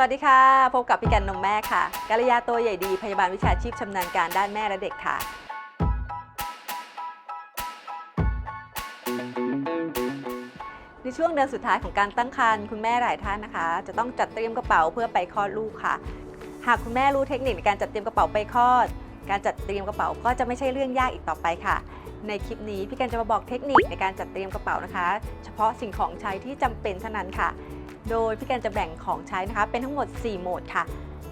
วัสดีค่ะ พบกับพี่กันนมแม่ค่ะกัลยาตัวใหญ่ดีพยาบาลวิชาชีพชำนาญการด้านแม่และเด็กค่ะ ในช่วงเดือนสุดท้ายของการตั้งครรภ์คุณแม่หลายท่านนะคะ จะต้องจัดเตรียมกระเป๋าเพื่อไปคลอดลูกค่ะ หากคุณแม่รู้เทคนิคในการจัดเตรียมกระเป๋าไปคลอด การจัดเตรียมกระเป๋าก็จะไม่ใช่เรื่องยากอีกต่อไปค่ะในคลิปนี้พี่กันจะมาบอกเทคนิคในการจัดเตรียมกระเป๋านะคะ เฉพาะสิ่งของใช้ที่จำเป็นเท่านั้นค่ะ โดยพี่แกนจะแบ่งของใช้นะคะ เป็นทั้งหมด 4 โหมดค่ะ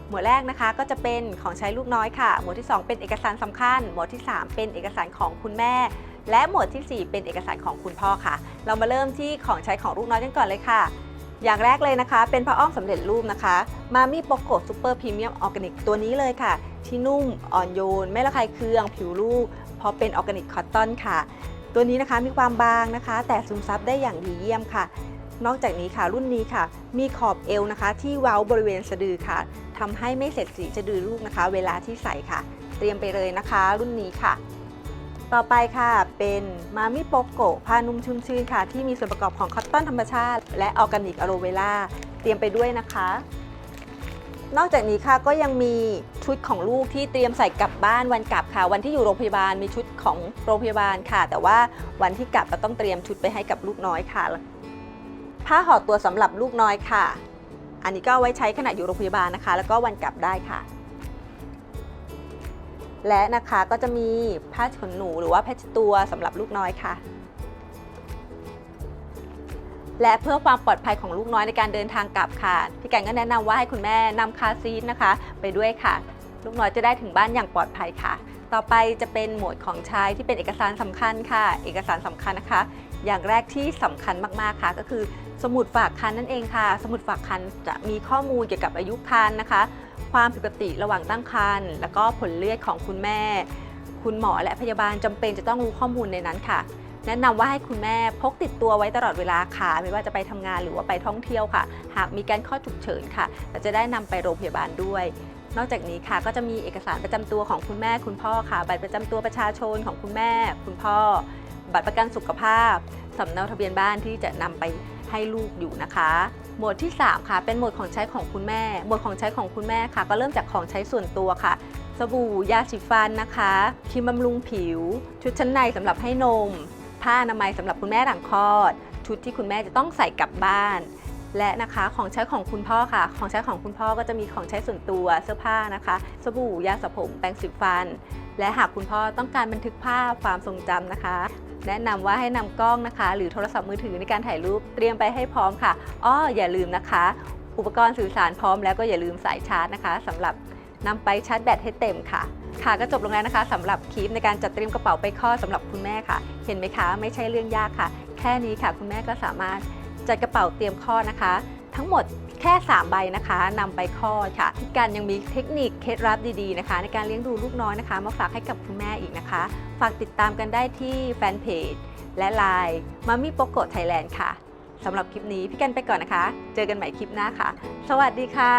หมวดแรกนะคะก็จะเป็นของใช้ลูกน้อยค่ะ หมวดที่ 2 เป็นเอกสารสำคัญ หมวดที่ 3 เป็นเอกสารของคุณแม่ และหมวดทีสี่ 4 เป็นเอกสารของคุณพ่อค่ะ เรามาเริ่มที่ของใช้ของลูกน้อยกันก่อนเลยค่ะ อย่างแรกเลยนะคะ เป็นผ้าอ้อมสำเร็จรูปนะคะมามี่โปโกซูเปอร์พรีเมียมออร์แกนิกตัวนี้เลยค่ะ ที่นุ่มอ่อนโยน ไม่ระคายเคือง ผิวลูกเพราะเป็นออร์แกนิกคอตตอนค่ะตัวนี้นะคะมีความบางนะคะ แต่ซึมซับได้อย่างดีเยี่ยมค่ะ นอกจากนี้ค่ะรุ่นนี้ค่ะ มีขอบเอวนะคะ ที่เว้าบริเวณสะดือค่ะทำให้ไม่เสร็จสีสะดือลูกนะคะ เวลาที่ใส่ค่ะ เตรียมไปเลยนะคะ รุ่นนี้ค่ะ ต่อไปค่ะเป็นมามิโปโกผ้านุ่มชุ่มชื่นค่ะ ที่มีส่วนประกอบของคอตตอนธรรมชาติ และออร์แกนิกอะโลเวล่าเตรียมไปด้วยนะคะนอกจากนี้ค่ะก็ยังมีชุดของลูกที่เตรียมใส่กลับบ้านวันกลับค่ะ วันที่อยู่โรงพยาบาลมีชุดของโรงพยาบาลค่ะ แต่ว่าวันที่กลับเราต้องเตรียมชุดไปให้กับลูกน้อยค่ะ ผ้าห่อตัวสำหรับลูกน้อยค่ะ อันนี้ก็ไว้ใช้ขณะอยู่โรงพยาบาลนะคะ แล้วก็วันกลับได้ค่ะ และนะคะก็จะมีผ้าขนหนูหรือว่าแพชตัวสำหรับลูกน้อยค่ะ และเพื่อความปลอดภัยของลูกน้อยในการเดินทางกลับค่ะ พี่แกงก็แนะนำว่าให้คุณแม่นำคาซีทนะคะ ไปด้วยค่ะ ลูกน้อยจะได้ถึงบ้านอย่างปลอดภัยค่ะต่อไปจะเป็นหมวดของใช้ที่เป็นเอกสารสำคัญค่ะ เอกสารสำคัญนะคะ อย่างแรกที่สำคัญมากๆค่ะ ก็คือ สมุดฝากคันนั่นเองค่ะ สมุดฝากคันจะมีข้อมูลเกี่ยวกับอายุคันนะคะ ความผิดปกติระหว่างตั้งครรภ์แล้วก็ผลเลือดของคุณแม่ คุณหมอและพยาบาลจำเป็นจะต้องรู้ข้อมูลในนั้นค่ะ แนะนำว่าให้คุณแม่พกติดตัวไว้ตลอดเวลาค่ะ ไม่ว่าจะไปทำงานหรือว่าไปท่องเที่ยวค่ะ หากมีการข้อฉุกเฉินค่ะเราจะได้นำไปโรงพยาบาลด้วยนอกจากนี้ค่ะก็จะมีเอกสารประจำตัวของคุณแม่คุณพ่อค่ะบัตรประจำตัวประชาชนของคุณแม่ คุณพ่อ บัตรประกันสุขภาพสำเนาทะเบียนบ้านที่จะนำไปให้ลูกอยู่นะคะ หมวดที่ 3 ค่ะ เป็นหมวดของใช้ของคุณแม่ หมวดของใช้ของคุณแม่ค่ะ ก็เริ่มจากของใช้ส่วนตัวค่ะ สบู่ยาสีฟันนะคะครีมบำรุงผิว ชุดชั้นในสำหรับให้นม ผ้าอนามัยสำหรับคุณแม่หลังคลอด ชุดที่คุณแม่จะต้องใส่กลับบ้าน และนะคะของใช้ของคุณพ่อค่ะ ของใช้ของคุณพ่อก็จะมีของใช้ส่วนตัวเสื้อผ้านะคะ สบู่ยาสระผม แปรงสีฟัน และหากคุณพ่อต้องการบันทึกภาพความทรงจำนะคะ แนะนำว่าให้นำกล้องนะคะ หรือโทรศัพท์มือถือในการถ่ายรูปเตรียมไปให้พร้อมค่ะอ้ออย่าลืมนะคะ อุปกรณ์สื่อสารพร้อมแล้วก็อย่าลืมสายชาร์จนะคะสำหรับนำไปชาร์จแบตให้เต็มค่ะ ค่ะก็จบลงแล้วนะคะสำหรับคลิปในการจัดเตรียมกระเป๋าไปคลอสำหรับคุณแม่ค่ะ เห็นไหมคะ ไม่ใช่เรื่องยากค่ะ แค่นี้ค่ะ คุณแม่ก็สามารถจัดกระเป๋าเตรียมคลอนะคะ ทั้งหมดแค่ 3 ใบนะคะนำไปคลอดค่ะพี่กันยังมีเทคนิคเคล็ดลับดีๆนะคะ ในการเลี้ยงดูลูกน้อยนะคะ มาฝากให้กับคุณแม่อีกนะคะ ฝากติดตามกันได้ที่แฟนเพจและไลน์มามี่โปโกไทยแลนด์ค่ะสำหรับคลิปนี้พี่กันไปก่อนนะคะ เจอกันใหม่คลิปหน้าค่ะ สวัสดีค่ะ